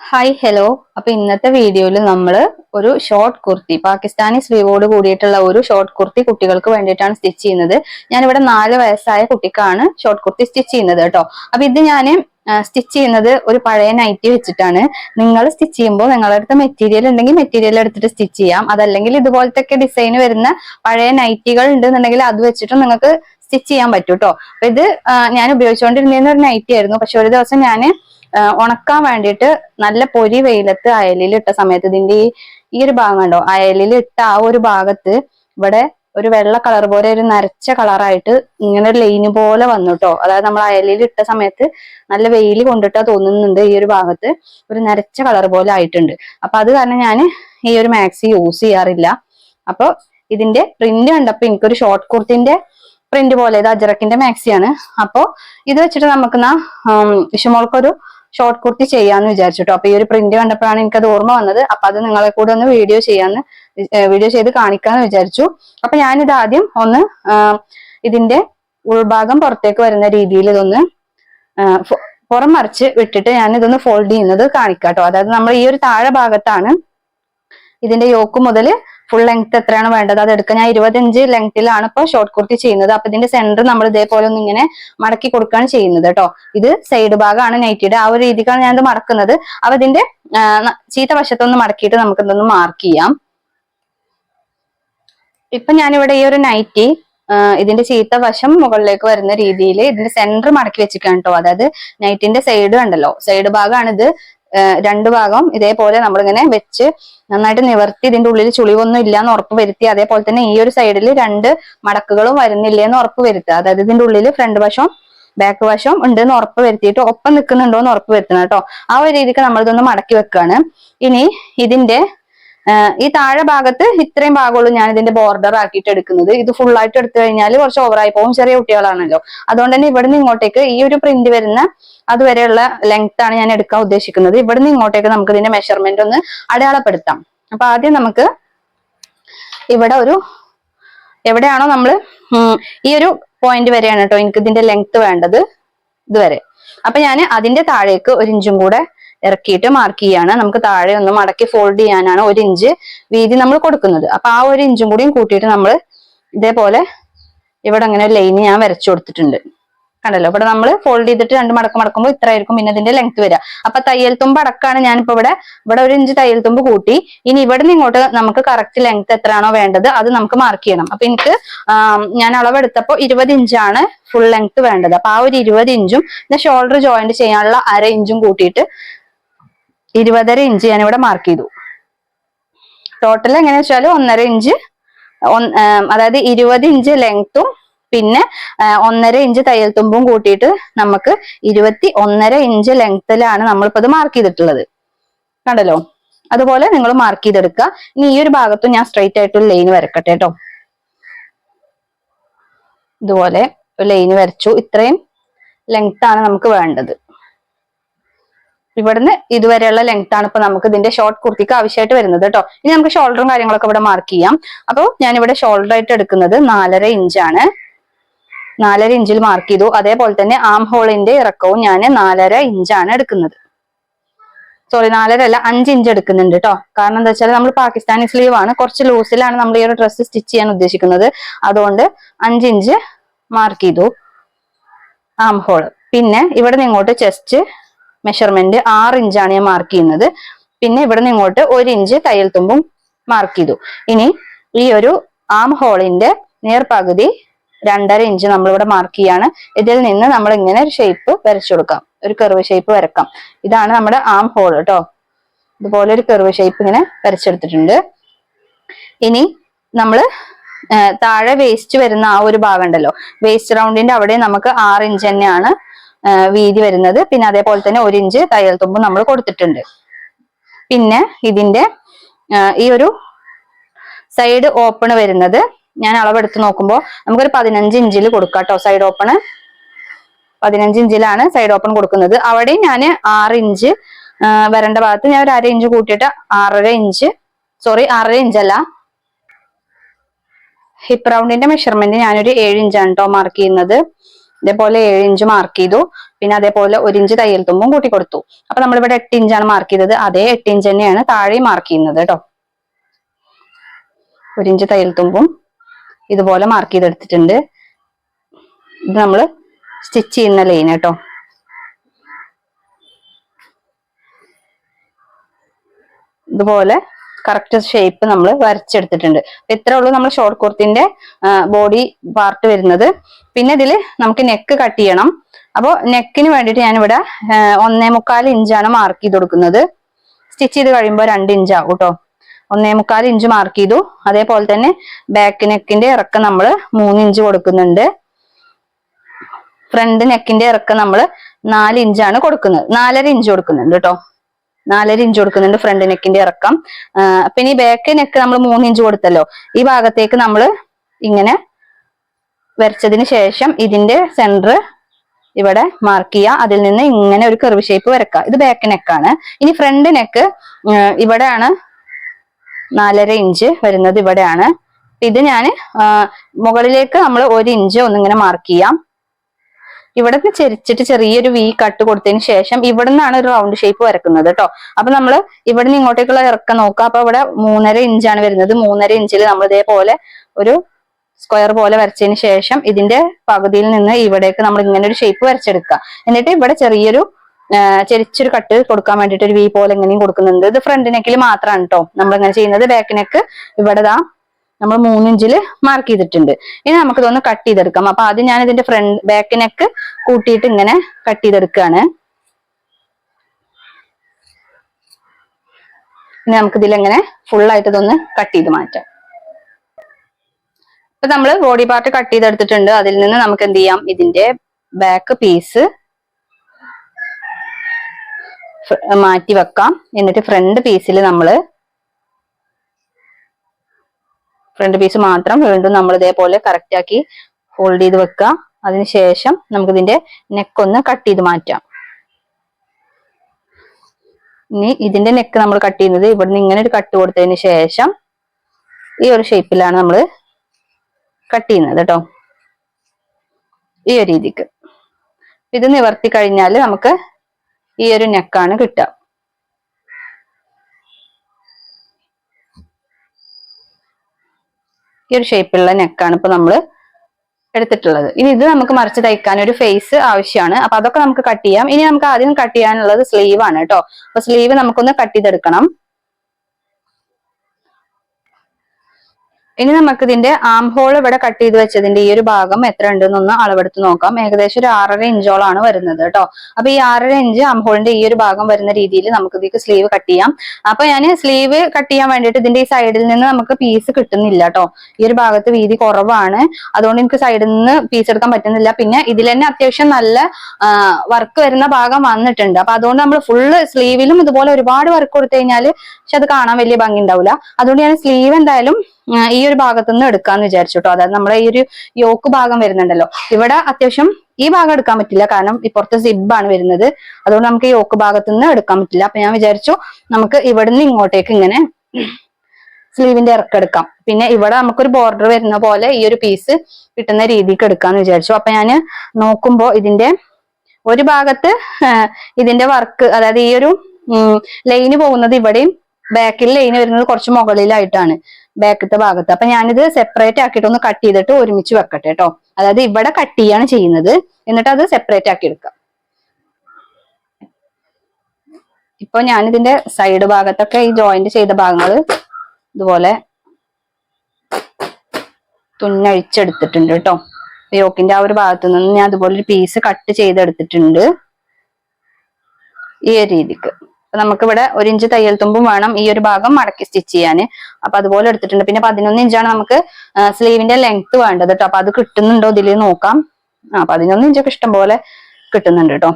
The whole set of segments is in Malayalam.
ഹായ് ഹലോ അപ്പൊ ഇന്നത്തെ വീഡിയോയിൽ നമ്മൾ ഒരു ഷോർട്ട് കുർത്തി പാകിസ്ഥാനി സ്ലീവോട് കൂടിയിട്ടുള്ള ഒരു ഷോർട്ട് കുർത്തി കുട്ടികൾക്ക് വേണ്ടിയിട്ടാണ് സ്റ്റിച്ച് ചെയ്യുന്നത്. ഞാനിവിടെ നാല് വയസ്സായ കുട്ടിക്കാണ് ഷോർട്ട് കുർത്തി സ്റ്റിച്ച് ചെയ്യുന്നത് കേട്ടോ. അപ്പൊ ഇത് ഞാൻ സ്റ്റിച്ച് ചെയ്യുന്നത് ഒരു പഴയ നൈറ്റി വെച്ചിട്ടാണ്. നിങ്ങൾ സ്റ്റിച്ച് ചെയ്യുമ്പോൾ നിങ്ങളുടെ അടുത്ത് മെറ്റീരിയൽ ഉണ്ടെങ്കിൽ മെറ്റീരിയൽ എടുത്തിട്ട് സ്റ്റിച്ച് ചെയ്യാം. അതല്ലെങ്കിൽ ഇതുപോലത്തെ ഡിസൈൻ വരുന്ന പഴയ നൈറ്റികൾ ഉണ്ടെന്നുണ്ടെങ്കിൽ അത് വെച്ചിട്ട് നിങ്ങൾക്ക് സ്റ്റിച്ച് ചെയ്യാൻ പറ്റും കേട്ടോ. അപ്പൊ ഇത് ഞാൻ ഉപയോഗിച്ചുകൊണ്ടിരുന്ന ഒരു നൈറ്റി ആയിരുന്നു പക്ഷെ ഒരു ദിവസം ഞാൻ ഉണക്കാൻ വേണ്ടിയിട്ട് നല്ല പൊരി വെയിലത്ത് അയലിൽ ഇട്ട സമയത്ത് ഇതിന്റെ ഈ ഈ ഒരു ഭാഗം കണ്ടോ? അയലിൽ ഇട്ട ആ ഒരു ഭാഗത്ത് ഇവിടെ ഒരു വെള്ള കളർ പോലെ ഒരു നരച്ച കളറായിട്ട് ഇങ്ങനെ ഒരു ലൈന് പോലെ വന്നു കേട്ടോ അതായത് നമ്മൾ അയലിൽ ഇട്ട സമയത്ത് നല്ല വെയിൽ കൊണ്ടിട്ടാ തോന്നുന്നുണ്ട് ഈ ഒരു ഭാഗത്ത്. ഒരു നരച്ച കളർ പോലെ ആയിട്ടുണ്ട്. അപ്പൊ അത് കാരണം ഞാൻ ഈ ഒരു മാക്സി യൂസ് ചെയ്യാറില്ല. അപ്പൊ ഇതിന്റെ പ്രിന്റ് കണ്ടപ്പോ എനിക്കൊരു ഷോർട്ട് കുർത്തിന്റെ പ്രിന്റ് പോലെ ഇത് അജറക്കിന്റെ മാക്സിയാണ്. അപ്പോ ഇത് വെച്ചിട്ട് നമുക്ക് ഇഷമോൾക്കൊരു ഷോർട്ട് കുർത്തി ചെയ്യാന്ന് വിചാരിച്ചിട്ടോ അപ്പൊ ഈ ഒരു പ്രിന്റ് കണ്ടപ്പോഴാണ് എനിക്കത് ഓർമ്മ വന്നത്. അപ്പൊ അത് നിങ്ങളെ കൂടെ ഒന്ന് വീഡിയോ ചെയ്യാന്ന് വീഡിയോ ചെയ്ത് കാണിക്കാന്ന് വിചാരിച്ചു. അപ്പൊ ഞാനിത് ആദ്യം ഒന്ന് ഇതിന്റെ ഉൾഭാഗം പുറത്തേക്ക് വരുന്ന രീതിയിൽ ഇതൊന്ന് പുറം മറിച്ച് വിട്ടിട്ട് ഞാൻ ഇതൊന്ന് ഫോൾഡ് ചെയ്യുന്നത് കാണിക്കാം കാണിക്കാട്ടോ അതായത് നമ്മൾ ഈ ഒരു താഴെ ഭാഗത്താണ് ഇതിന്റെ യോക്ക് മുതൽ ഫുൾ ലെങ്ത് എത്രയാണ് വേണ്ടത്? അത് എടുക്കാൻ ഞാൻ ഇരുപത്തഞ്ച് ലെങ്തിലാണ് ഇപ്പൊ ഷോർട്ട് കുർത്തി ചെയ്യുന്നത്. അപ്പൊ ഇതിന്റെ സെന്റർ നമ്മൾ ഇതേപോലെ ഒന്ന് ഇങ്ങനെ മടക്കി കൊടുക്കുകയാണ് ചെയ്യുന്നത് കേട്ടോ. ഇത് സൈഡ് ഭാഗമാണ് നൈറ്റിയുടെ ആ ഒരു രീതിക്കാണ് ഞാൻ ഇത് മടക്കുന്നത്. അപ്പൊ ഇതിന്റെ ചീത്ത വശത്തൊന്ന് മടക്കിയിട്ട് നമുക്ക് ഇതൊന്ന് മാർക്ക് ചെയ്യാം. ഇപ്പൊ ഞാനിവിടെ ഈ ഒരു നൈറ്റി ഇതിന്റെ ചീത്ത വശം മുകളിലേക്ക് വരുന്ന രീതിയിൽ ഇതിന്റെ സെന്റർ മടക്കി വെച്ചിരിക്കുകയാണ് കേട്ടോ. അതായത് നൈറ്റിന്റെ സൈഡ് കണ്ടല്ലോ. സൈഡ് ഭാഗമാണ് ഇത് രണ്ട് ഭാഗം ഇതേപോലെ നമ്മളിങ്ങനെ വെച്ച് നന്നായിട്ട് നിവർത്തി ഇതിന്റെ ഉള്ളിൽ ചുളിവൊന്നും ഇല്ല എന്ന് ഉറപ്പ് വരുത്തി അതേപോലെ തന്നെ ഈ ഒരു സൈഡിൽ രണ്ട് മടക്കുകളും വരുന്നില്ല എന്ന് ഉറപ്പ് വരുത്തുക. അതായത് ഇതിന്റെ ഉള്ളിൽ ഫ്രണ്ട് വശം ബാക്ക് വശം ഉണ്ട് എന്ന് ഉറപ്പ് വരുത്തിയിട്ട് ഒപ്പം നിൽക്കുന്നുണ്ടോ എന്ന് ഉറപ്പ് വരുത്തണം കേട്ടോ. ആ ഒരു രീതിക്ക് നമ്മളിതൊന്ന് മടക്കി വെക്കുകയാണ് ഇനി ഇതിന്റെ ഈ താഴെ ഭാഗത്ത് ഇത്രയും ഭാഗമുള്ളൂ ഞാൻ ഇതിന്റെ ബോർഡർ ആക്കിയിട്ട് എടുക്കുന്നത്. ഇത് ഫുൾ ആയിട്ട് എടുത്തു കഴിഞ്ഞാൽ കുറച്ച് ഓവറായി പോകും. ചെറിയ കുട്ടികളാണല്ലോ. അതുകൊണ്ട് തന്നെ ഇവിടുന്ന് ഇങ്ങോട്ടേക്ക് ഈ ഒരു പ്രിന്റ് വരുന്ന അതുവരെയുള്ള ലെങ്ത് ആണ് ഞാൻ എടുക്കാൻ ഉദ്ദേശിക്കുന്നത്. ഇവിടുന്ന് ഇങ്ങോട്ടേക്ക് നമുക്ക് ഇതിന്റെ മെഷർമെന്റ് ഒന്ന് അടയാളപ്പെടുത്താം. അപ്പൊ ആദ്യം നമുക്ക് ഇവിടെ ഒരു എവിടെയാണോ നമ്മൾ ഈ ഒരു പോയിന്റ് വരെയാണ് കേട്ടോ എനിക്ക് ഇതിന്റെ ലെങ്ത് വേണ്ടത് ഇതുവരെ. അപ്പൊ ഞാൻ അതിന്റെ താഴേക്ക് ഒരു ഇഞ്ചും കൂടെ ഇറക്കിയിട്ട് മാർക്ക് ചെയ്യാണ്. നമുക്ക് താഴെ ഒന്ന് മടക്കി ഫോൾഡ് ചെയ്യാനാണ് ഒരു ഇഞ്ച് വീതി നമ്മൾ കൊടുക്കുന്നത്. അപ്പൊ ആ ഒരു ഇഞ്ചും കൂടിയും കൂട്ടിയിട്ട് നമ്മൾ ഇതേപോലെ ഇവിടെ അങ്ങനെ ഒരു ലൈന് ഞാൻ വരച്ചു കൊടുത്തിട്ടുണ്ട്. കണ്ടല്ലോ? ഇവിടെ നമ്മൾ ഫോൾഡ് ചെയ്തിട്ട് രണ്ട് മടക്കം മടക്കുമ്പോൾ ഇത്രയായിരിക്കും പിന്നെ ഇതിന്റെ ലെങ്ത് വരിക. അപ്പൊ തയ്യൽ തുമ്പ് അടക്കാണ് ഞാനിപ്പോ ഇവിടെ ഇവിടെ ഒരു ഇഞ്ച് തയ്യൽ തുമ്പ് കൂട്ടി. ഇനി ഇവിടെ ഇങ്ങോട്ട് നമുക്ക് കറക്റ്റ് ലെങ്ത് എത്രയാണോ വേണ്ടത് അത് നമുക്ക് മാർക്ക് ചെയ്യണം. അപ്പൊ എനിക്ക് ഞാൻ അളവെടുത്തപ്പോ ഇരുപത് ഇഞ്ചാണ് ഫുൾ ലെങ്ത് വേണ്ടത്. അപ്പൊ ആ ഒരു ഇരുപത് ഇഞ്ചും പിന്നെ ഷോൾഡർ ജോയിന്റ് ചെയ്യാനുള്ള അര ഇഞ്ചും കൂട്ടിയിട്ട് ഇരുപതര ഇഞ്ച് ഞാൻ ഇവിടെ മാർക്ക് ചെയ്തു. ടോട്ടൽ എങ്ങനെയാ വെച്ചാൽ ഒന്നര ഇഞ്ച് അതായത് ഇരുപത് ഇഞ്ച് ലെങ്ത്തും പിന്നെ ഒന്നര ഇഞ്ച് തയ്യൽ തുമ്പും കൂട്ടിയിട്ട് നമുക്ക് ഇരുപത്തി ഒന്നര ഇഞ്ച് ലെങ്ത്തിലാണ് നമ്മളിപ്പോ ഇത് മാർക്ക് ചെയ്തിട്ടുള്ളത്. കണ്ടല്ലോ? അതുപോലെ നിങ്ങൾ മാർക്ക് ചെയ്തെടുക്കുക. ഇനി ഈ ഒരു ഭാഗത്തും ഞാൻ സ്ട്രെയിറ്റ് ആയിട്ട് ഒരു ലൈൻ വരക്കട്ടെ കേട്ടോ. ഇതുപോലെ ലൈൻ വരച്ചു. ഇത്രയും ലെങ്ത് ആണ് നമുക്ക് വേണ്ടത്. ഇവിടുന്ന് ഇതുവരെയുള്ള ലെങ്ത് ആണ് ഇപ്പൊ നമുക്ക് ഇതിന്റെ ഷോർട്ട് കുർത്തിക്ക് ആവശ്യമായിട്ട് വരുന്നത് കേട്ടോ ഇനി നമുക്ക് ഷോൾഡറും കാര്യങ്ങളൊക്കെ ഇവിടെ മാർക്ക് ചെയ്യാം. അപ്പോൾ ഞാനിവിടെ ഷോൾഡർ ആയിട്ട് എടുക്കുന്നത് നാലര ഇഞ്ചാണ് നാലര ഇഞ്ചിൽ മാർക്ക് ചെയ്തു. അതേപോലെ തന്നെ ആം ഹോളിന്റെ ഇറക്കവും ഞാൻ നാലര ഇഞ്ചാണ് എടുക്കുന്നത്. സോറി നാലര അല്ല അഞ്ച് ഇഞ്ച് എടുക്കുന്നുണ്ട് കേട്ടോ കാരണം എന്താ വെച്ചാൽ നമ്മൾ പാകിസ്ഥാനി സ്ലീവ് ആണ്. കുറച്ച് ലൂസിലാണ് നമ്മൾ ഈ ഒരു ഡ്രസ്സ് സ്റ്റിച്ച് ചെയ്യാൻ ഉദ്ദേശിക്കുന്നത്. അതുകൊണ്ട് അഞ്ച് ഇഞ്ച് മാർക്ക് ചെയ്തു. ആം ഹോൾ പിന്നെ ഇവിടെ നിന്ന് ഇങ്ങോട്ട് ചെസ്റ്റ് മെഷർമെന്റ് ആറ് ഇഞ്ചാണ് ഞാൻ മാർക്ക് ചെയ്യുന്നത്. പിന്നെ ഇവിടെ നിന്ന് ഇങ്ങോട്ട് ഒരു ഇഞ്ച് തയ്യൽ തുമ്പും മാർക്ക് ചെയ്തു. ഇനി ഈ ഒരു ആം ഹോളിന്റെ നേർപകുതി രണ്ടര ഇഞ്ച് നമ്മളിവിടെ മാർക്ക് ചെയ്യാണ്. ഇതിൽ നിന്ന് നമ്മൾ ഇങ്ങനെ ഒരു ഷേപ്പ് വരച്ചു കൊടുക്കാം. ഒരു കർവ് ഷേപ്പ് വരക്കാം. ഇതാണ് നമ്മുടെ ആം ഹോൾ കേട്ടോ ഇതുപോലെ ഒരു കർവ് ഷേപ്പ് ഇങ്ങനെ വരച്ചെടുത്തിട്ടുണ്ട്. ഇനി നമ്മൾ താഴെ വേസ്റ്റ് വരുന്ന ആ ഒരു ഭാഗം ഉണ്ടല്ലോ. വേസ്റ്റ് റൗണ്ടിന്റെ അവിടെ നമുക്ക് ആറ് ഇഞ്ച് തന്നെയാണ് വീതി വരുന്നത്. പിന്നെ അതേപോലെ തന്നെ ഒരു ഇഞ്ച് തയ്യൽ തുമ്പ് നമ്മൾ കൊടുത്തിട്ടുണ്ട്. പിന്നെ ഇതിന്റെ ഈ ഒരു സൈഡ് ഓപ്പൺ വരുന്നത് ഞാൻ അളവെടുത്ത് നോക്കുമ്പോൾ നമുക്കൊരു പതിനഞ്ച് ഇഞ്ചിൽ കൊടുക്കാം കേട്ടോ സൈഡ് ഓപ്പണ് പതിനഞ്ച് ഇഞ്ചിലാണ് സൈഡ് ഓപ്പൺ കൊടുക്കുന്നത്. അവിടെയും ഞാൻ ആറ് ഇഞ്ച് വരേണ്ട ഭാഗത്ത് ഞാൻ ഒരു അര ഇഞ്ച് കൂട്ടിയിട്ട് ആറര ഇഞ്ച് സോറി ആറര ഇഞ്ചല്ല. ഹിപ്പ് റൗണ്ടിന്റെ മെഷർമെന്റ് ഞാനൊരു ഏഴ് ഇഞ്ചാണ് കേട്ടോ മാർക്ക് ചെയ്യുന്നത്. ഇതേപോലെ ഏഴ് ഇഞ്ച് മാർക്ക് ചെയ്തു. പിന്നെ അതേപോലെ ഒരു ഇഞ്ച് തയ്യൽ തുമ്പും കൂട്ടി കൊടുത്തു. അപ്പൊ നമ്മളിവിടെ എട്ട് ഇഞ്ചാണ് മാർക്ക് ചെയ്തത്. അതേ എട്ട് ഇഞ്ച് തന്നെയാണ് താഴെ മാർക്ക് ചെയ്യുന്നത് കേട്ടോ ഒരു ഇഞ്ച് തയ്യൽ തുമ്പും ഇതുപോലെ മാർക്ക് ചെയ്തെടുത്തിട്ടുണ്ട്. ഇത് നമ്മൾ സ്റ്റിച്ച് ചെയ്യുന്ന ലൈൻ കേട്ടോ ഇതുപോലെ കറക്റ്റ് ഷേപ്പ് നമ്മൾ വരച്ചെടുത്തിട്ടുണ്ട്. അപ്പൊ ഇത്രേ ഉള്ളൂ നമ്മൾ ഷോർട്ട് കുർത്തിന്റെ ബോഡി പാർട്ട് വരുന്നത്. പിന്നെ ഇതിൽ നമുക്ക് നെക്ക് കട്ട് ചെയ്യണം. അപ്പോൾ നെക്കിന് വേണ്ടിയിട്ട് ഞാനിവിടെ ഒന്നേ മുക്കാൽ ഇഞ്ചാണ് മാർക്ക് ചെയ്ത് കൊടുക്കുന്നത്. സ്റ്റിച്ച് ചെയ്ത് കഴിയുമ്പോൾ രണ്ട് ഇഞ്ചാകും കേട്ടോ. ഒന്നേ മുക്കാൽ ഇഞ്ച് മാർക്ക് ചെയ്തു. അതേപോലെ തന്നെ ബാക്ക് നെക്കിന്റെ ഇറക്കം നമ്മൾ മൂന്ന് ഇഞ്ച് കൊടുക്കുന്നുണ്ട്. ഫ്രണ്ട് നെക്കിന്റെ ഇറക്കം നമ്മൾ നാല് ഇഞ്ചാണ് കൊടുക്കുന്നത്. നാലര ഇഞ്ച് കൊടുക്കുന്നുണ്ട് കേട്ടോ. നാലര ഇഞ്ച് കൊടുക്കുന്നുണ്ട് ഫ്രണ്ട് നെക്കിന്റെ ഇറക്കം. പിന്നെ ഈ ബാക്ക് നെക്ക് നമ്മൾ മൂന്ന് ഇഞ്ച് കൊടുത്തല്ലോ. ഈ ഭാഗത്തേക്ക് നമ്മൾ ഇങ്ങനെ വരച്ചതിന് ശേഷം ഇതിന്റെ സെന്റർ ഇവിടെ മാർക്ക് ചെയ്യുക. അതിൽ നിന്ന് ഇങ്ങനെ ഒരു കർവ് ഷേപ്പ് വരക്കുക. ഇത് ബാക്ക് നെക്കാണ് ഇനി ഫ്രണ്ട് നെക്ക് ഇവിടെയാണ് നാലര ഇഞ്ച് വരുന്നത് ഇവിടെയാണ്. ഇത് ഞാൻ മുകളിലേക്ക് നമ്മൾ ഒരു ഇഞ്ച് ഒന്നിങ്ങനെ മാർക്ക് ചെയ്യാം. ഇവിടെ നിന്ന് ചെരിച്ചിട്ട് ചെറിയൊരു വി കട്ട് കൊടുത്തതിന് ശേഷം ഇവിടെ നിന്നാണ് ഒരു റൗണ്ട് ഷേപ്പ് വരക്കുന്നത് കേട്ടോ അപ്പൊ നമ്മൾ ഇവിടെ നിന്ന് ഇങ്ങോട്ടേക്കുള്ള ഇറക്കം നോക്കുക. അപ്പൊ ഇവിടെ മൂന്നര ഇഞ്ചാണ് വരുന്നത്. മൂന്നര ഇഞ്ചിൽ നമ്മൾ ഇതേപോലെ ഒരു സ്ക്വയർ പോലെ വരച്ചതിന് ശേഷം ഇതിന്റെ പകുതിയിൽ നിന്ന് ഇവിടേക്ക് നമ്മൾ ഇങ്ങനെ ഒരു ഷേപ്പ് വരച്ചെടുക്കുക. എന്നിട്ട് ഇവിടെ ചെറിയൊരു ചെരിച്ചൊരു കട്ട് കൊടുക്കാൻ വേണ്ടിയിട്ട് ഒരു വി പോലെ എങ്ങനെയും കൊടുക്കുന്നുണ്ട്. ഇത് ഫ്രണ്ട് നെക്കിൽ മാത്രമാണ് കേട്ടോ നമ്മൾ ഇങ്ങനെ ചെയ്യുന്നത്. ബാക്ക് നെക്ക് ഇവിടെ നമ്മൾ മൂന്നിഞ്ചിൽ മാർക്ക് ചെയ്തിട്ടുണ്ട്. ഇനി നമുക്ക് ഇതൊന്ന് കട്ട് ചെയ്തെടുക്കാം. അപ്പൊ ആദ്യം ഞാൻ ഇതിന്റെ ഫ്രണ്ട് ബാക്ക് നെക്ക് കൂട്ടിയിട്ട് ഇങ്ങനെ കട്ട് ചെയ്തെടുക്കുകയാണ്. ഇനി നമുക്ക് ഇതിലെങ്ങനെ ഫുൾ ആയിട്ട് ഇതൊന്ന് കട്ട് ചെയ്ത് മാറ്റാം. ഇപ്പൊ നമ്മൾ ബോഡി പാർട്ട് കട്ട് ചെയ്തെടുത്തിട്ടുണ്ട്. അതിൽ നിന്ന് നമുക്ക് എന്ത് ചെയ്യാം? ഇതിന്റെ ബാക്ക് പീസ് മാറ്റി വെക്കാം. എന്നിട്ട് ഫ്രണ്ട് പീസിൽ നമ്മൾ ഫ്രണ്ട് പീസ് മാത്രം വീണ്ടും നമ്മൾ ഇതേപോലെ കറക്റ്റ് ആക്കി ഫോൾഡ് ചെയ്ത് വെക്കുക. അതിനുശേഷം നമുക്ക് ഇതിന്റെ നെക്ക് ഒന്ന് കട്ട് ചെയ്ത് മാറ്റാം. ഇനി ഇതിന്റെ നെക്ക് നമ്മൾ കട്ട് ചെയ്യുന്നത് ഇവിടുന്ന് ഇങ്ങനെ ഒരു കട്ട് കൊടുത്തതിന് ശേഷം ഈ ഒരു ഷേപ്പിലാണ് നമ്മൾ കട്ട് ചെയ്യുന്നത് കേട്ടോ. ഈ ഒരു രീതിക്ക്. ഇത് നിവർത്തി കഴിഞ്ഞാൽ നമുക്ക് ഈ ഒരു നെക്കാണ് കിട്ടുക. ഈ ഒരു ഷേപ്പിലുള്ള നെക്കാണ് ഇപ്പൊ നമ്മൾ എടുത്തിട്ടുള്ളത്. ഇനി ഇത് നമുക്ക് മറിച്ച് തയ്ക്കാൻ ഒരു ഫേസ് ആവശ്യമാണ്. അപ്പൊ അതൊക്കെ നമുക്ക് കട്ട് ചെയ്യാം. ഇനി നമുക്ക് ആദ്യം കട്ട് ചെയ്യാനുള്ളത് സ്ലീവ് ആണ് കേട്ടോ. അപ്പൊ സ്ലീവ് നമുക്കൊന്ന് കട്ട് ചെയ്തെടുക്കണം. ഇനി നമുക്ക് ഇതിന്റെ ആം ഹോൾ ഇവിടെ കട്ട് ചെയ്ത് വെച്ചതിന്റെ ഈ ഒരു ഭാഗം എത്ര ഉണ്ടെന്നൊന്ന് അളവെടുത്ത് നോക്കാം. ഏകദേശം ഒരു ആറര ഇഞ്ചോളാണ് വരുന്നത് കേട്ടോ. അപ്പൊ ഈ ആറര ഇഞ്ച് ആം ഹോളിന്റെ ഈ ഒരു ഭാഗം വരുന്ന രീതിയിൽ നമുക്ക് ഇതിക്ക് സ്ലീവ് കട്ട് ചെയ്യാം. അപ്പൊ ഞാൻ സ്ലീവ് കട്ട് ചെയ്യാൻ വേണ്ടിയിട്ട് ഇതിന്റെ ഈ സൈഡിൽ നിന്ന് നമുക്ക് പീസ് കിട്ടുന്നില്ല കേട്ടോ. ഈ ഒരു ഭാഗത്ത് വീതി കുറവാണ്. അതുകൊണ്ട് എനിക്ക് സൈഡിൽ നിന്ന് പീസ് എടുക്കാൻ പറ്റുന്നില്ല. പിന്നെ ഇതിൽ തന്നെ അത്യാവശ്യം നല്ല വർക്ക് വരുന്ന ഭാഗം വന്നിട്ടുണ്ട്. അപ്പൊ അതുകൊണ്ട് നമ്മൾ ഫുള്ള് സ്ലീവിലും ഇതുപോലെ ഒരുപാട് വർക്ക് കൊടുത്തു കഴിഞ്ഞാൽ പക്ഷെ അത് കാണാൻ വലിയ ഭംഗി ഉണ്ടാവില്ല അതുകൊണ്ട് ഞാൻ സ്ലീവ് എന്തായാലും ഈ ഒരു ഭാഗത്തു നിന്ന് എടുക്കാന്ന് വിചാരിച്ചു കേട്ടോ അതായത് നമ്മുടെ ഈ ഒരു യോക്ക് ഭാഗം വരുന്നുണ്ടല്ലോ. ഇവിടെ അത്യാവശ്യം ഈ ഭാഗം എടുക്കാൻ പറ്റില്ല. കാരണം ഇപ്പുറത്തെ സിബാണ് വരുന്നത്. അതുകൊണ്ട് നമുക്ക് യോക്ക് ഭാഗത്തു നിന്ന് എടുക്കാൻ പറ്റില്ല. അപ്പൊ ഞാൻ വിചാരിച്ചു നമുക്ക് ഇവിടുന്ന് ഇങ്ങോട്ടേക്ക് ഇങ്ങനെ സ്ലീവിന്റെ ഇറക്കെടുക്കാം പിന്നെ ഇവിടെ നമുക്കൊരു ബോർഡർ വരുന്ന പോലെ ഈ ഒരു പീസ് കിട്ടുന്ന രീതിക്ക് എടുക്കാന്ന് വിചാരിച്ചു. അപ്പൊ ഞാൻ നോക്കുമ്പോ ഇതിന്റെ ഒരു ഭാഗത്ത് ഇതിന്റെ വർക്ക് അതായത് ഈ ഒരു ലൈന് പോകുന്നത് ഇവിടെയും ബാക്കിൽ ലൈന് വരുന്നത് കുറച്ച് മുകളിലായിട്ടാണ്. ബാക്കത്തെ ഭാഗത്ത്. അപ്പൊ ഞാനിത് സെപ്പറേറ്റ് ആക്കിയിട്ട് ഒന്ന് കട്ട് ചെയ്തിട്ട് ഒരുമിച്ച് വെക്കട്ടെ കേട്ടോ അതായത് ഇവിടെ കട്ട് ചെയ്യാണ് ചെയ്യുന്നത്. എന്നിട്ട് അത് സെപ്പറേറ്റ് ആക്കി എടുക്കാം. ഇപ്പൊ ഞാനിതിന്റെ സൈഡ് ഭാഗത്തൊക്കെ ഈ ജോയിന്റ് ചെയ്ത ഭാഗങ്ങൾ ഇതുപോലെ തുന്നഴിച്ചെടുത്തിട്ടുണ്ട് കേട്ടോ യോക്കിന്റെ ആ ഒരു ഭാഗത്തു നിന്ന് ഞാൻ അതുപോലെ ഒരു പീസ് കട്ട് ചെയ്തെടുത്തിട്ടുണ്ട് ഈ രീതിക്ക്. അപ്പൊ നമുക്കിവിടെ ഒരു ഇഞ്ച് തയ്യൽ തുമ്പും വേണം. ഈ ഒരു ഭാഗം മടക്കി സ്റ്റിച്ച് ചെയ്യാൻ. അപ്പൊ അതുപോലെ എടുത്തിട്ടുണ്ട്. പിന്നെ പതിനൊന്ന് ഇഞ്ചാണ് നമുക്ക് സ്ലീവിന്റെ ലെങ്ത് വേണ്ടത് കേട്ടോ. അപ്പൊ അത് കിട്ടുന്നുണ്ടോ ഇതിൽ നോക്കാം. ആ പതിനൊന്ന് ഇഞ്ചൊക്കെ ഇഷ്ടം പോലെ കിട്ടുന്നുണ്ട് കേട്ടോ.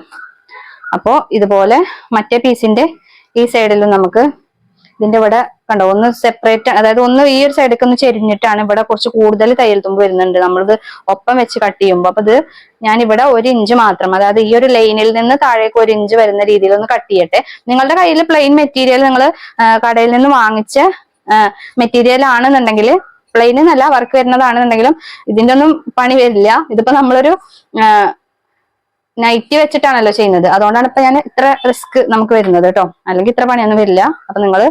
അപ്പോ ഇതുപോലെ മറ്റേ പീസിന്റെ ഈ സൈഡിലും നമുക്ക് ഇതിന്റെ ഇവിടെ കണ്ടോ ഒന്ന് സെപ്പറേറ്റ് അതായത് ഒന്ന് ഈ ഒരു സൈഡിലേക്ക് ഒന്ന് ചെരിഞ്ഞിട്ടാണ് ഇവിടെ കുറച്ച് കൂടുതൽ തയ്യൽ തുമ്പ് വരുന്നുണ്ട്. നമ്മളിത് ഒപ്പം വെച്ച് കട്ട് ചെയ്യുമ്പോൾ അപ്പൊ ഇത് ഞാൻ ഇവിടെ ഒരു ഇഞ്ച് മാത്രം അതായത് ഈ ഒരു ലൈനിൽ നിന്ന് താഴേക്ക് ഒരു ഇഞ്ച് വരുന്ന രീതിയിൽ ഒന്ന് കട്ട് ചെയ്യട്ടെ. നിങ്ങളുടെ കയ്യിൽ പ്ലെയിൻ മെറ്റീരിയൽ നിങ്ങൾ കടയിൽ നിന്ന് വാങ്ങിച്ച മെറ്റീരിയൽ ആണെന്നുണ്ടെങ്കിൽ പ്ലെയിൻ എന്നല്ല വർക്ക് വരുന്നതാണെന്നുണ്ടെങ്കിലും ഇതിന്റെ ഒന്നും പണി വരില്ല. ഇതിപ്പോ നമ്മളൊരു നൈറ്റി വെച്ചിട്ടാണല്ലോ ചെയ്യുന്നത്. അതുകൊണ്ടാണ് ഇപ്പൊ ഞാൻ ഇത്ര റിസ്ക് നമുക്ക് വരുന്നത് കേട്ടോ. അല്ലെങ്കിൽ ഇത്ര പണിയൊന്നും വരില്ല. അപ്പൊ നിങ്ങൾ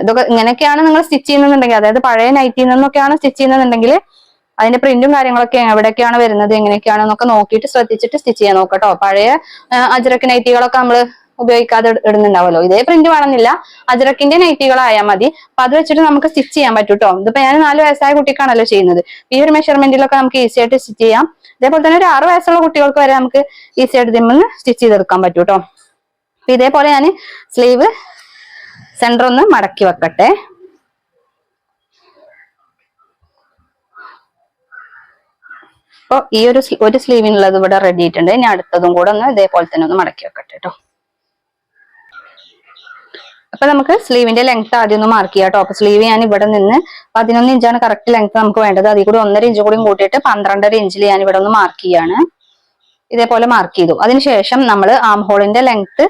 ഇതൊക്കെ ഇങ്ങനെയൊക്കെയാണ് നിങ്ങൾ സ്റ്റിച്ച് ചെയ്യുന്നുണ്ടെങ്കിൽ അതായത് പഴയ നൈറ്റിൽ നിന്നൊക്കെയാണ് സ്റ്റിച്ച് ചെയ്യുന്നുണ്ടെങ്കിൽ അതിന്റെ പ്രിന്റും കാര്യങ്ങളൊക്കെ എവിടെയൊക്കെയാണ് വരുന്നത് എങ്ങനെയൊക്കെയാണെന്നൊക്കെ നോക്കിയിട്ട് ശ്രദ്ധിച്ചിട്ട് സ്റ്റിച്ച് ചെയ്യാൻ നോക്കട്ടോ പഴയ അജറക്ക് നൈറ്റികളൊക്കെ നമ്മൾ ഉപയോഗിക്കാതെ ഇടുന്നുണ്ടാവല്ലോ ഇതേ പ്രിന്റ് വേണമെന്നില്ല. അജറക്കിന്റെ നൈറ്റികളായാൽ മതി. അപ്പൊ അത് വെച്ചിട്ട് നമുക്ക് സ്റ്റിച്ച് ചെയ്യാൻ പറ്റും കേട്ടോ ഇതിപ്പോ ഞാൻ നാല് വയസ്സായ കുട്ടിക്കാണല്ലോ ചെയ്യുന്നത്. ഈ ഒരു മെഷർമെന്റിലൊക്കെ നമുക്ക് ഈസി ആയിട്ട് സ്റ്റിച്ച് ചെയ്യാം. അതേപോലെ തന്നെ ഒരു ആറ് വയസ്സുള്ള കുട്ടികൾക്ക് വരെ നമുക്ക് ഈസി ആയിട്ട് ഇതിൽ സ്റ്റിച്ച് ചെയ്തെടുക്കാൻ പറ്റും കേട്ടോ അപ്പൊ ഇതേപോലെ ഞാൻ സ്ലീവ് സെന്റർ ഒന്ന് മടക്കി വെക്കട്ടെ. അപ്പൊ ഈ ഒരു ഒരു സ്ലീവിനുള്ളത് ഇവിടെ റെഡി ആയിട്ടുണ്ട്. ഇനി അടുത്തതും കൂടെ ഒന്ന് ഇതേപോലെ തന്നെ ഒന്ന് മടക്കി വെക്കട്ടെ കേട്ടോ അപ്പൊ നമുക്ക് സ്ലീവിന്റെ ലെങ്ത് ആദ്യം ഒന്ന് മാർക്ക് ചെയ്യാം കേട്ടോ അപ്പൊ സ്ലീവ് ഞാൻ ഇവിടെ നിന്ന് പതിനൊന്ന് ഇഞ്ചാണ് കറക്റ്റ് ലെങ്ത് നമുക്ക് വേണ്ടത്. അതിൽ കൂടി ഒന്നര ഇഞ്ച് കൂടി കൂട്ടിയിട്ട് പന്ത്രണ്ടര ഇഞ്ചിൽ ഞാൻ ഇവിടെ ഒന്ന് മാർക്ക് ചെയ്യാണ്. ഇതേപോലെ മാർക്ക് ചെയ്തു. അതിനുശേഷം നമ്മൾ ആം ഹോളിന്റെ ലെങ്ത്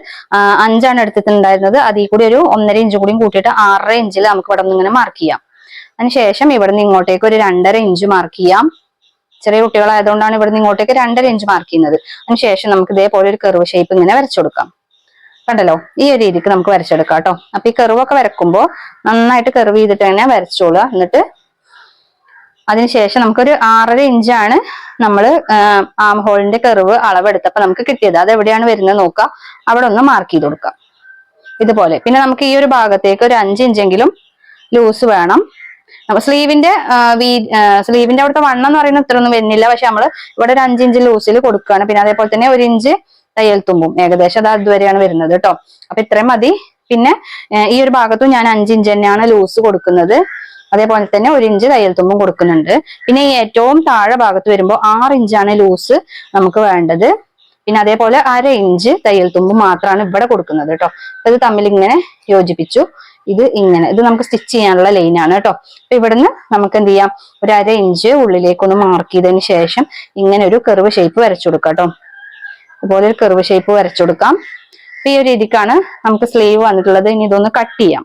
അഞ്ചാണ് എടുത്തിട്ടുണ്ടായിരുന്നത്. അതിൽ കൂടി ഒരു ഒന്നര ഇഞ്ച് കൂടി കൂട്ടിയിട്ട് ആറര ഇഞ്ചിൽ നമുക്ക് ഇവിടെ ഇങ്ങനെ മാർക്ക് ചെയ്യാം. അതിനുശേഷം ഇവിടെ നിന്ന് ഇങ്ങോട്ടേക്ക് ഒരു രണ്ടര ഇഞ്ച് മാർക്ക് ചെയ്യാം. ചെറിയ കുട്ടികളായതുകൊണ്ടാണ് ഇവിടെ നിന്ന് ഇങ്ങോട്ടേക്ക് രണ്ടര ഇഞ്ച് മാർക്ക് ചെയ്യുന്നത്. അതിനുശേഷം നമുക്ക് ഇതേപോലെ ഒരു കെർവ് ഷേപ്പ് ഇങ്ങനെ വരച്ചു കൊടുക്കാം. കണ്ടല്ലോ? ഈ ഒരു രീതിക്ക് നമുക്ക് വരച്ചെടുക്കാം കേട്ടോ. അപ്പൊ ഈ കെറിവൊക്കെ വരക്കുമ്പോൾ നന്നായിട്ട് കർവ് ചെയ്തിട്ട് തന്നെ വരച്ചോളുക. എന്നിട്ട് അതിനുശേഷം നമുക്കൊരു ആറര ഇഞ്ചാണ് നമ്മൾ ആം ഹോളിന്റെ കർവ് അളവെടുത്തപ്പോ നമുക്ക് കിട്ടിയത്. അത് എവിടെയാണ് വരുന്നത് നോക്കുക അവിടെ ഒന്ന് മാർക്ക് ചെയ്ത് കൊടുക്കാം. ഇതുപോലെ. പിന്നെ നമുക്ക് ഈ ഒരു ഭാഗത്തേക്ക് ഒരു അഞ്ച് ഇഞ്ചെങ്കിലും ലൂസ് വേണം. അപ്പൊ സ്ലീവിന്റെ വീ സ്ലീവിന്റെ അവിടുത്തെ വണ്ണം എന്ന് പറയുന്നത് ഇത്രയൊന്നും വരുന്നില്ല. പക്ഷെ നമ്മൾ ഇവിടെ ഒരു അഞ്ച് ഇഞ്ച് ലൂസിൽ കൊടുക്കുകയാണ്. പിന്നെ അതേപോലെ തന്നെ ഒരു ഇഞ്ച് തയ്യൽ തുമ്പും. ഏകദേശം അത് അതുവരെയാണ് വരുന്നത് കേട്ടോ അപ്പൊ ഇത്രയും മതി. പിന്നെ ഈ ഒരു ഭാഗത്തും ഞാൻ അഞ്ച് ഇഞ്ച് തന്നെയാണ് ലൂസ് കൊടുക്കുന്നത്. അതേപോലെ തന്നെ ഒരു ഇഞ്ച് തയ്യൽ തുമ്പും കൊടുക്കുന്നുണ്ട്. പിന്നെ ഈ ഏറ്റവും താഴെ ഭാഗത്ത് വരുമ്പോൾ ആറ് ഇഞ്ചാണ് ലൂസ് നമുക്ക് വേണ്ടത്. പിന്നെ അതേപോലെ അര ഇഞ്ച് തയ്യൽ തുമ്പ് മാത്രമാണ് ഇവിടെ കൊടുക്കുന്നത് കേട്ടോ ഇത് തമ്മിൽ ഇങ്ങനെ യോജിപ്പിച്ചു. ഇത് ഇങ്ങനെ. ഇത് നമുക്ക് സ്റ്റിച്ച് ചെയ്യാനുള്ള ലൈനാണ് കേട്ടോ അപ്പൊ ഇവിടുന്ന് നമുക്ക് എന്ത് ചെയ്യാം? ഒരു അര ഇഞ്ച് ഉള്ളിലേക്കൊന്ന് മാർക്ക് ചെയ്തതിന് ശേഷം ഇങ്ങനെ ഒരു കെറിവ് ഷേപ്പ് വരച്ചു കൊടുക്കാം കേട്ടോ ഇതുപോലെ ഒരു കെർവ് ഷേപ്പ് വരച്ചു കൊടുക്കാം. അപ്പൊ ഈ ഒരു രീതിക്കാണ് നമുക്ക് സ്ലീവ് വന്നിട്ടുള്ളത്. ഇനി ഇതൊന്ന് കട്ട് ചെയ്യാം.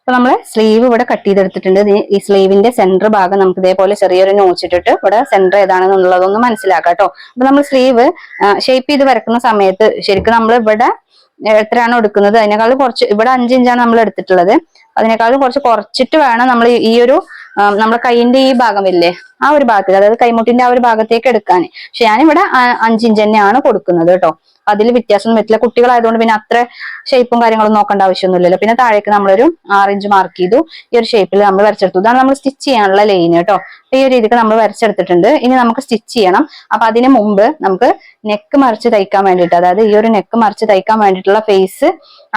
അപ്പൊ നമ്മൾ സ്ലീവ് ഇവിടെ കട്ട് ചെയ്തെടുത്തിട്ടുണ്ട്. ഈ സ്ലീവിന്റെ സെന്റർ ഭാഗം നമുക്ക് ഇതേപോലെ ചെറിയൊരു നോച്ചിട്ടിട്ട് ഇവിടെ സെന്റർ ഏതാണെന്നുള്ളതൊന്ന് മനസ്സിലാക്കാം കേട്ടോ അപ്പൊ നമ്മൾ സ്ലീവ് ഷേപ്പ് ചെയ്ത് വരക്കുന്ന സമയത്ത് ശരിക്കും നമ്മൾ ഇവിടെ എത്രയാണോ എടുക്കുന്നത് അതിനേക്കാൾ കുറച്ച് ഇവിടെ അഞ്ച് ഇഞ്ചാണ് നമ്മൾ എടുത്തിട്ടുള്ളത്. അതിനേക്കാൾ കുറച്ച് കുറച്ചിട്ട് വേണം നമ്മൾ ഈ ഒരു നമ്മുടെ കൈയിന്റെ ഈ ഭാഗം ഇല്ലേ ആ ഒരു ഭാഗത്തേക്ക് അതായത് കൈമുട്ടിന്റെ ആ ഒരു ഭാഗത്തേക്ക് എടുക്കാൻ പക്ഷെ ഞാനിവിടെ അഞ്ചിഞ്ച് തന്നെയാണ് കൊടുക്കുന്നത് കേട്ടോ അതിൽ വ്യത്യാസം പറ്റില്ല കുട്ടികളായതുകൊണ്ട് പിന്നെ അത്ര ഷേപ്പും കാര്യങ്ങളും നോക്കേണ്ട ആവശ്യമൊന്നുമില്ലല്ലോ. പിന്നെ താഴേക്ക് നമ്മളൊരു ഇഞ്ച് മാർക്ക് ചെയ്തു. ഈ ഒരു ഷേപ്പിൽ നമ്മൾ വരച്ചെടുത്തു. ഇതാണ് നമ്മൾ സ്റ്റിച്ച് ചെയ്യാനുള്ള ലൈൻ കേട്ടോ. ഈ ഒരു രീതിക്ക് നമ്മൾ വരച്ചെടുത്തിട്ടുണ്ട്. ഇനി നമുക്ക് സ്റ്റിച്ച് ചെയ്യണം. അപ്പൊ അതിന് മുമ്പ് നമുക്ക് നെക്ക് മറിച്ച് തയ്ക്കാൻ വേണ്ടിയിട്ട് അതായത് ഈ ഒരു നെക്ക് മറിച്ച് തയ്ക്കാൻ വേണ്ടിയിട്ടുള്ള ഫേസ്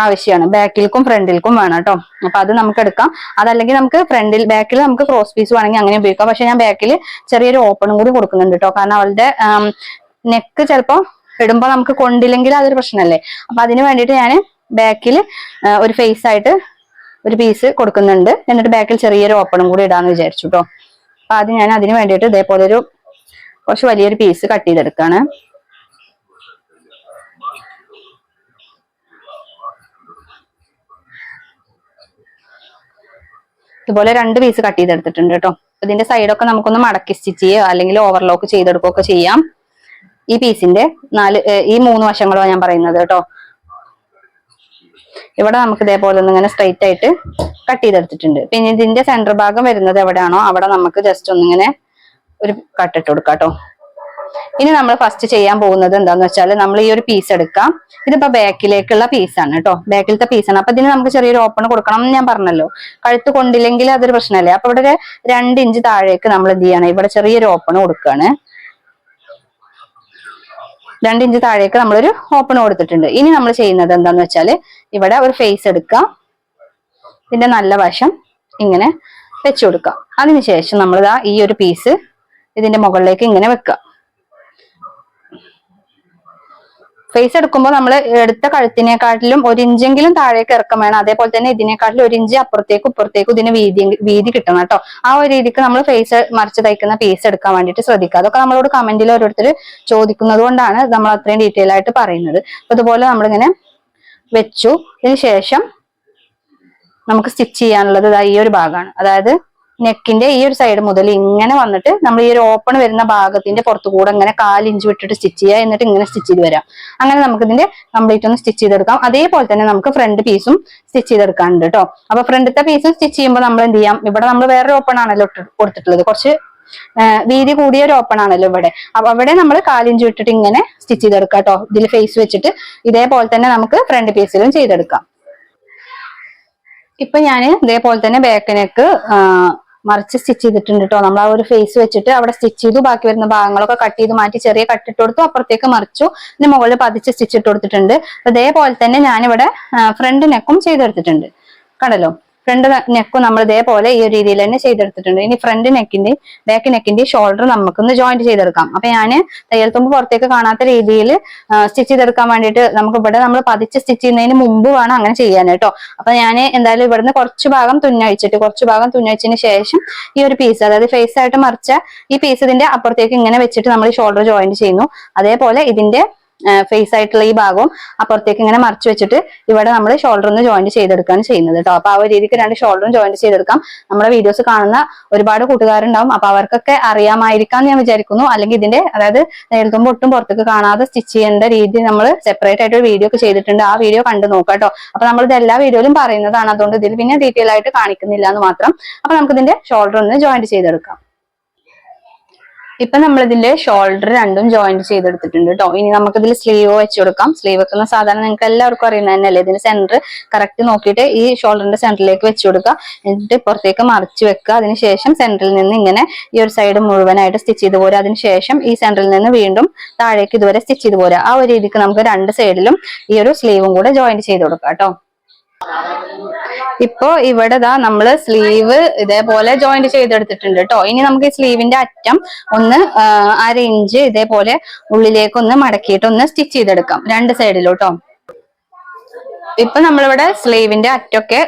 ആവശ്യമാണ്. ബാക്കിൽക്കും ഫ്രണ്ടിൽക്കും വേണം കേട്ടോ. അപ്പൊ അത് നമുക്ക് എടുക്കാം. അതല്ലെങ്കിൽ നമുക്ക് ഫ്രണ്ടിൽ ബാക്കിൽ നമുക്ക് ക്രോസ് പീസ് വേണമെങ്കിൽ അങ്ങനെ ഉപയോഗിക്കാം. പക്ഷെ ഞാൻ ബാക്കിൽ ചെറിയൊരു ഓപ്പണും കൂടി കൊടുക്കുന്നുണ്ട് കേട്ടോ. കാരണം അവളുടെ നെക്ക് ചിലപ്പോ ഇടുമ്പോൾ നമുക്ക് കൊണ്ടില്ലെങ്കിൽ അതൊരു പ്രശ്നമല്ലേ? അപ്പൊ അതിന് വേണ്ടിയിട്ട് ഞാൻ ബാക്കിൽ ഒരു ഫേസ് ആയിട്ട് ഒരു പീസ് കൊടുക്കുന്നുണ്ട്. എന്നിട്ട് ബാക്കിൽ ചെറിയൊരു ഓപ്പണും കൂടി ഇടാന്ന് വിചാരിച്ചു കേട്ടോ അപ്പൊ അത് ഞാൻ അതിന് വേണ്ടിയിട്ട് ഇതേപോലെ ഒരു കുറച്ച് വലിയൊരു പീസ് കട്ട് ചെയ്തെടുക്കാണ്. ഇതുപോലെ രണ്ട് പീസ് കട്ട് ചെയ്തെടുത്തിട്ടുണ്ട് കേട്ടോ ഇതിന്റെ സൈഡൊക്കെ നമുക്കൊന്ന് മടക്കി സ്റ്റിച്ച് ചെയ്യുക അല്ലെങ്കിൽ ഓവർലോക്ക് ചെയ്തെടുക്കുകയൊക്കെ ചെയ്യാം. ഈ പീസിന്റെ നാല് ഈ മൂന്ന് വശങ്ങളോ ഞാൻ പറയുന്നത് കേട്ടോ. ഇവിടെ നമുക്ക് ഇതേപോലെ ഒന്ന് ഇങ്ങനെ സ്ട്രെയിറ്റ് ആയിട്ട് കട്ട് ചെയ്തെടുത്തിട്ടുണ്ട്. പിന്നെ ഇതിന്റെ സെന്റർ ഭാഗം വരുന്നത് എവിടെയാണോ അവിടെ നമുക്ക് ജസ്റ്റ് ഒന്നിങ്ങനെ ഒരു കട്ടിട്ട് കൊടുക്കാം കേട്ടോ. ഇനി നമ്മൾ ഫസ്റ്റ് ചെയ്യാൻ പോകുന്നത് എന്താന്ന് വെച്ചാൽ നമ്മൾ ഈ ഒരു പീസ് എടുക്കാം. ഇതിപ്പോ ബാക്കിലേക്കുള്ള പീസാണ് കേട്ടോ. ബാക്കിലത്തെ പീസാണ് അപ്പൊ ഇതിന് നമുക്ക് ചെറിയൊരു ഓപ്പൺ കൊടുക്കണം എന്ന് ഞാൻ പറഞ്ഞല്ലോ. കഴുത്ത് കൊണ്ടില്ലെങ്കിൽ അതൊരു പ്രശ്നമല്ലേ? അപ്പൊ ഇവിടെ രണ്ട് ഇഞ്ച് താഴേക്ക് നമ്മൾ എന്ത് ചെയ്യണം? ഇവിടെ ചെറിയൊരു ഓപ്പൺ കൊടുക്കുകയാണ്. രണ്ട് ഇഞ്ച് താഴേക്ക് നമ്മളൊരു ഓപ്പൺ കൊടുത്തിട്ടുണ്ട്. ഇനി നമ്മൾ ചെയ്യുന്നത് എന്താന്ന് വെച്ചാൽ ഇവിടെ ഒരു ഫേസ് എടുക്കാം ഇതിന്റെ നല്ല വശം ഇങ്ങനെ വെച്ചു കൊടുക്കാം അതിനുശേഷം നമ്മളിതാ ഈ ഒരു പീസ് ഇതിന്റെ മുകളിലേക്ക് ഇങ്ങനെ വെക്കുക. ഫേസ് എടുക്കുമ്പോൾ നമ്മൾ എടുത്ത കഴുത്തിനെക്കാട്ടിലും ഒരു ഇഞ്ചെങ്കിലും താഴേക്ക് ഇറക്കം വേണം. അതേപോലെ തന്നെ ഇതിനെക്കാട്ടിലും ഒരു ഇഞ്ച് അപ്പുറത്തേക്കും ഇപ്പുറത്തേക്കും ഇതിന് വീതി വീതി കിട്ടണം കേട്ടോ. ആ ഒരു രീതിക്ക് നമ്മൾ ഫേസ് മറിച്ച് തയ്ക്കുന്ന പീസ് എടുക്കാൻ വേണ്ടിയിട്ട് ശ്രദ്ധിക്കുക. അതൊക്കെ നമ്മളോട് കമന്റിൽ ഓരോരുത്തർ ചോദിക്കുന്നത് കൊണ്ടാണ് നമ്മൾ അത്രയും ഡീറ്റെയിൽ ആയിട്ട് പറയുന്നത്. അപ്പൊ ഇതുപോലെ നമ്മളിങ്ങനെ വെച്ചു. ഇതിന് ശേഷം നമുക്ക് സ്റ്റിച്ച് ചെയ്യാനുള്ളത് ഈ ഒരു ഭാഗമാണ്. അതായത് നെക്കിന്റെ ഈ ഒരു സൈഡ് മുതൽ ഇങ്ങനെ വന്നിട്ട് നമ്മൾ ഈ ഒരു ഓപ്പൺ വരുന്ന ഭാഗത്തിന്റെ പുറത്തു കൂടെ ഇങ്ങനെ കാലിഞ്ച് വിട്ടിട്ട് സ്റ്റിച്ച് ചെയ്യുക. എന്നിട്ട് ഇങ്ങനെ സ്റ്റിച്ച് ചെയ്ത് വരാം. അങ്ങനെ നമുക്ക് ഇതിന്റെ കംപ്ലീറ്റ് ഒന്ന് സ്റ്റിച്ച് ചെയ്തെടുക്കാം. അതേപോലെ തന്നെ നമുക്ക് ഫ്രണ്ട് പീസും സ്റ്റിച്ച് ചെയ്തെടുക്കാനുണ്ട് കേട്ടോ അപ്പൊ ഫ്രണ്ടത്തെ പീസും സ്റ്റിച്ച് ചെയ്യുമ്പോൾ നമ്മൾ എന്ത് ചെയ്യാം? ഇവിടെ നമ്മൾ വേറെ ഓപ്പൺ ആണല്ലോ കൊടുത്തിട്ടുള്ളത്. കുറച്ച് വീതി കൂടിയ ഒരു ഓപ്പൺ ആണല്ലോ ഇവിടെ. അപ്പൊ അവിടെ നമ്മൾ കാലിഞ്ച് വിട്ടിട്ട് ഇങ്ങനെ സ്റ്റിച്ച് ചെയ്തെടുക്കാം കേട്ടോ ഇതിൽ ഫേസ് വെച്ചിട്ട് ഇതേപോലെ തന്നെ നമുക്ക് ഫ്രണ്ട് പീസിലും ചെയ്തെടുക്കാം. ഇപ്പൊ ഞാൻ ഇതേപോലെ തന്നെ ബാക്ക് നെക്ക് മറിച്ച് സ്റ്റിച്ച് ചെയ്തിട്ടുണ്ട് കേട്ടോ നമ്മൾ ആ ഒരു ഫേസ് വെച്ചിട്ട് അവിടെ സ്റ്റിച്ച് ചെയ്തു. ബാക്കി വരുന്ന ഭാഗങ്ങളൊക്കെ കട്ട് ചെയ്ത് മാറ്റി ചെറിയ കട്ടിട്ട് കൊടുത്തു. അപ്പുറത്തേക്ക് മറിച്ചു. ഇതിന് മുകളിൽ പതിച്ച് സ്റ്റിച്ച് ഇട്ട് കൊടുത്തിട്ടുണ്ട്. അതേപോലെ തന്നെ ഞാനിവിടെ ഫ്രണ്ട് നെക്കും ചെയ്തെടുത്തിട്ടുണ്ട്. കണ്ടല്ലോ ഫ്രണ്ട് നെക്കും നമ്മൾ ഇതേപോലെ ഈ ഒരു രീതിയിൽ തന്നെ ചെയ്തെടുത്തിട്ടുണ്ട്. ഇനി ഫ്രണ്ട് നെക്കിന്റെ ബാക്ക് നെക്കിന്റെ ഷോൾഡർ നമുക്കൊന്ന് ജോയിന്റ് ചെയ്തെടുക്കാം. അപ്പൊ ഞാൻ തയ്യൽ തുമ്പ് പുറത്തേക്ക് കാണാത്ത രീതിയിൽ സ്റ്റിച്ച് ചെയ്തെടുക്കാൻ വേണ്ടിയിട്ട് നമുക്ക് ഇവിടെ നമ്മൾ പതിച്ച് സ്റ്റിച്ച് ചെയ്യുന്നതിന് മുമ്പ് വേണം അങ്ങനെ ചെയ്യാൻ കേട്ടോ. അപ്പൊ ഞാൻ എന്തായാലും ഇവിടുന്ന് കുറച്ച് ഭാഗം തുന്നഴിച്ചിട്ട് കുറച്ച് ഭാഗം തുന്നഴിച്ചതിന് ശേഷം ഈ ഒരു പീസ് അതായത് ഫേസ് ആയിട്ട് മറിച്ച ഈ പീസ് ഇതിന്റെ അപ്പുറത്തേക്ക് ഇങ്ങനെ വെച്ചിട്ട് നമ്മൾ ഷോൾഡർ ജോയിന്റ് ചെയ്യുന്നു. അതേപോലെ ഇതിന്റെ ഫേസ് ആയിട്ടുള്ള ഈ ഭാഗവും അപ്പുറത്തേക്ക് ഇങ്ങനെ മറിച്ച് വെച്ചിട്ട് ഇവിടെ നമ്മൾ ഷോൾഡർ ഒന്ന് ജോയിന്റ് ചെയ്തെടുക്കുകയാണ് ചെയ്യുന്നത് കേട്ടോ അപ്പൊ ആ ഒരു രീതിക്ക് രണ്ട് ഷോൾഡറും ജോയിന്റ് ചെയ്തെടുക്കാം. നമ്മുടെ വീഡിയോസ് കാണുന്ന ഒരുപാട് കൂട്ടുകാരുണ്ടാവും. അപ്പൊ അവർക്കൊക്കെ അറിയാമായിരിക്കാം ഞാൻ വിചാരിക്കുന്നു. അല്ലെങ്കിൽ ഇതിന്റെ അതായത് നേരത്തുമ്പോൾ ഒട്ടും പുറത്തേക്ക് കാണാതെ സ്റ്റിച്ച് ചെയ്യേണ്ട രീതി നമ്മൾ സെപ്പറേറ്റ് ആയിട്ട് ഒരു വീഡിയോ ഒക്കെ ചെയ്തിട്ടുണ്ട്. ആ വീഡിയോ കണ്ടു നോക്കാം കേട്ടോ അപ്പൊ നമ്മൾ ഇത് എല്ലാ വീഡിയോയിലും പറയുന്നതാണ്. അതുകൊണ്ട് ഇതിൽ പിന്നെ ഡീറ്റെയിൽ ആയിട്ട് കാണിക്കുന്നില്ല എന്ന് മാത്രം. അപ്പൊ നമുക്ക് ഇതിന്റെ ഷോൾഡർ ഒന്ന് ജോയിന്റ് ചെയ്തെടുക്കാം. ഇപ്പൊ നമ്മൾ ഇതിന്റെ ഷോൾഡർ രണ്ടും ജോയിന്റ് ചെയ്തെടുത്തിട്ടുണ്ട് കേട്ടോ ഇനി നമുക്ക് ഇതിൽ സ്ലീവ് വെച്ച് കൊടുക്കാം. സ്ലീവ് വെക്കുന്ന സാധാരണ നിങ്ങൾക്ക് എല്ലാവർക്കും അറിയുന്ന തന്നെയല്ലേ? ഇതിന്റെ സെന്റർ കറക്റ്റ് നോക്കിയിട്ട് ഈ ഷോൾഡറിന്റെ സെന്ററിലേക്ക് വെച്ച് കൊടുക്കുക. എന്നിട്ട് പുറത്തേക്ക് മറിച്ച് വെക്കുക. അതിനുശേഷം സെന്ററിൽ നിന്ന് ഇങ്ങനെ ഈ ഒരു സൈഡ് മുഴുവനായിട്ട് സ്റ്റിച്ച് ചെയ്ത് പോരുക. അതിനുശേഷം ഈ സെന്ററിൽ നിന്ന് വീണ്ടും താഴേക്ക് ഇതുവരെ സ്റ്റിച്ച് ചെയ്ത് പോരുക. ആ ഒരു രീതിക്ക് നമുക്ക് രണ്ട് സൈഡിലും ഈ ഒരു സ്ലീവും കൂടെ ജോയിന്റ് ചെയ്ത് കൊടുക്കാം കേട്ടോ ഇപ്പോ ഇവിടെ ദാ നമ്മൾ സ്ലീവ് ഇതേപോലെ ജോയിന്റ് ചെയ്തെടുത്തിട്ടുണ്ട് കേട്ടോ ഇനി നമുക്ക് ഈ സ്ലീവിന്റെ അറ്റം ഒന്ന് അര ഇഞ്ച് ഇതേപോലെ ഉള്ളിലേക്ക് ഒന്ന് മടക്കിയിട്ട് ഒന്ന് സ്റ്റിച്ച് ചെയ്തെടുക്കാം. രണ്ട് സൈഡിലോട്ടോ. ഇപ്പൊ നമ്മളിവിടെ സ്ലീവിന്റെ അറ്റൊക്കെ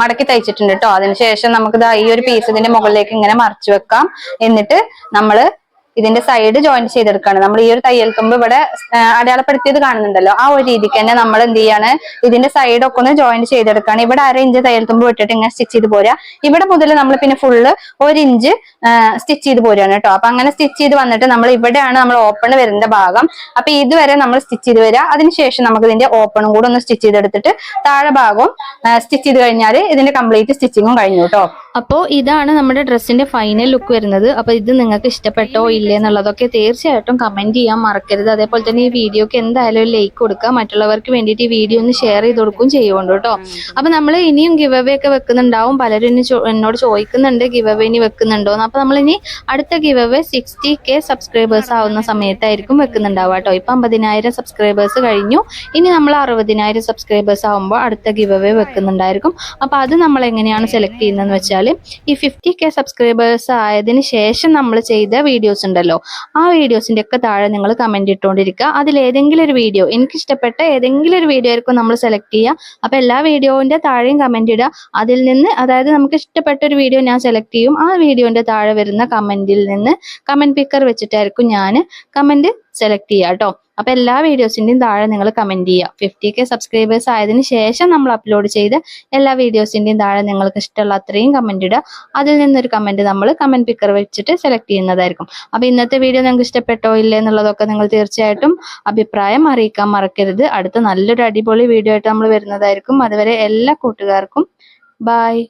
മടക്കി തയ്ച്ചിട്ടുണ്ട് കേട്ടോ അതിനുശേഷം നമുക്ക് ഈ ഒരു പീസ് ഇതിന്റെ മുകളിലേക്ക് ഇങ്ങനെ മറിച്ചു വെക്കാം. എന്നിട്ട് നമ്മൾ ഇതിന്റെ സൈഡ് ജോയിന്റ് ചെയ്തെടുക്കുകയാണ് നമ്മൾ ഈ ഒരു തയ്യൽ തുമ്പ് ഇവിടെ അടയാളപ്പെടുത്തിയത് കാണുന്നുണ്ടല്ലോ. ആ ഒരു രീതിക്ക് തന്നെ നമ്മൾ എന്ത് ചെയ്യാണ് ഇതിന്റെ സൈഡ് ഒക്കെ ഒന്ന് ജോയിന്റ് ചെയ്തെടുക്കുകയാണ് ഇവിടെ അര ഇഞ്ച് തയ്യൽ തുമ്പ് വിട്ടിട്ട് ഇങ്ങനെ സ്റ്റിച്ച് ചെയ്ത് പോരാ ഇവിടെ മുതൽ നമ്മൾ പിന്നെ ഫുള്ള് ഒരു ഇഞ്ച് സ്റ്റിച്ച് ചെയ്ത് പോരുകയാണ് കേട്ടോ. അപ്പൊ അങ്ങനെ സ്റ്റിച്ച് ചെയ്ത് വന്നിട്ട് നമ്മൾ ഇവിടെയാണ് നമ്മൾ ഓപ്പൺ വരുന്ന ഭാഗം. അപ്പൊ ഇതുവരെ നമ്മൾ സ്റ്റിച്ച് ചെയ്ത് വരിക. അതിനുശേഷം നമുക്ക് ഇതിന്റെ ഓപ്പണും കൂടെ ഒന്ന് സ്റ്റിച്ച് ചെയ്തെടുത്തിട്ട് താഴെ ഭാഗവും സ്റ്റിച്ച് ചെയ്ത് കഴിഞ്ഞാൽ ഇതിന്റെ കംപ്ലീറ്റ് സ്റ്റിച്ചിങ്ങും കഴിഞ്ഞു കേട്ടോ. അപ്പോൾ ഇതാണ് നമ്മുടെ ഡ്രസ്സിന്റെ ഫൈനൽ ലുക്ക് വരുന്നത്. അപ്പോൾ ഇത് നിങ്ങൾക്ക് ഇഷ്ടപ്പെട്ടോ ഇല്ലേ എന്നുള്ളതൊക്കെ തീർച്ചയായിട്ടും കമന്റ് ചെയ്യാൻ മറക്കരുത്. അതേപോലെ തന്നെ ഈ വീഡിയോക്ക് എന്തായാലും ലൈക്ക് കൊടുക്കുക. മറ്റുള്ളവർക്ക് വേണ്ടിയിട്ട് ഈ വീഡിയോ ഒന്ന് ഷെയർ ചെയ്ത് കൊടുക്കുകയും ചെയ്യുന്നുണ്ട് കേട്ടോ. അപ്പോൾ നമ്മൾ ഇനിയും ഗിവ് അവേ ഒക്കെ വെക്കുന്നുണ്ടാവും. പലരും എന്നോട് ചോദിക്കുന്നുണ്ട് ഗിവ് അവേ ഇനി വെക്കുന്നുണ്ടോ അപ്പോൾ നമ്മൾ ഇനി അടുത്ത give away sixty K subscribers ആവുന്ന സമയത്തായിരിക്കും വെക്കുന്നുണ്ടാവുക കേട്ടോ. ഇപ്പം അമ്പതിനായിരം സബ്സ്ക്രൈബേഴ്സ് കഴിഞ്ഞു. ഇനി നമ്മൾ അറുപതിനായിരം സബ്സ്ക്രൈബേഴ്സ് ആവുമ്പോൾ അടുത്ത ഗിവ് അവേ വെക്കുന്നുണ്ടായിരിക്കും. അപ്പോൾ അത് നമ്മൾ എങ്ങനെയാണ് സെലക്ട് ചെയ്യുന്നതെന്ന് വെച്ചാൽ ഈ ഫിഫ്റ്റി കെ സബ്സ്ക്രൈബേഴ്സ് ആയതിന് ശേഷം നമ്മൾ ചെയ്ത വീഡിയോസ് ഉണ്ടല്ലോ. ആ വീഡിയോസിന്റെ ഒക്കെ താഴെ നിങ്ങൾ കമന്റ് ഇട്ടുകൊണ്ടിരിക്കുക അതിലേതെങ്കിലും ഒരു വീഡിയോ എനിക്ക് ഇഷ്ടപ്പെട്ട ഏതെങ്കിലും ഒരു വീഡിയോ ആയിരിക്കും നമ്മൾ സെലക്ട് ചെയ്യുക. അപ്പോൾ എല്ലാ വീഡിയോന്റെ താഴെയും കമന്റ് ഇടുക. അതിൽ നിന്ന് അതായത് നമുക്ക് ഇഷ്ടപ്പെട്ട ഒരു വീഡിയോ ഞാൻ സെലക്ട് ചെയ്യും. ആ വീഡിയോന്റെ താഴെ വരുന്ന കമന്റിൽ നിന്ന് കമന്റ് പിക്കർ വെച്ചിട്ടായിരിക്കും ഞാൻ കമന്റ് സെലക്ട് ചെയ്യുക കേട്ടോ. അപ്പൊ എല്ലാ വീഡിയോസിന്റെയും താഴെ നിങ്ങൾ കമന്റ് ചെയ്യുക. ഫിഫ്റ്റി കെ സബ്സ്ക്രൈബേഴ്സ് ആയതിന് ശേഷം നമ്മൾ അപ്ലോഡ് ചെയ്ത എല്ലാ വീഡിയോസിന്റെയും താഴെ നിങ്ങൾക്ക് ഇഷ്ടമുള്ള അത്രയും കമന്റ് ഇടുക. അതിൽ നിന്നൊരു കമന്റ് നമ്മൾ കമന്റ് പിക്കർ വെച്ചിട്ട് സെലക്ട് ചെയ്യുന്നതായിരിക്കും. അപ്പൊ ഇന്നത്തെ വീഡിയോ നിങ്ങൾക്ക് ഇഷ്ടപ്പെട്ടോ ഇല്ലേ എന്നുള്ളതൊക്കെ നിങ്ങൾ തീർച്ചയായിട്ടും അഭിപ്രായം അറിയിക്കാൻ മറക്കരുത്. അടുത്ത നല്ലൊരു അടിപൊളി വീഡിയോ ആയിട്ട് നമ്മൾ വരുന്നതായിരിക്കും. അതുവരെ എല്ലാ കൂട്ടുകാർക്കും ബായ്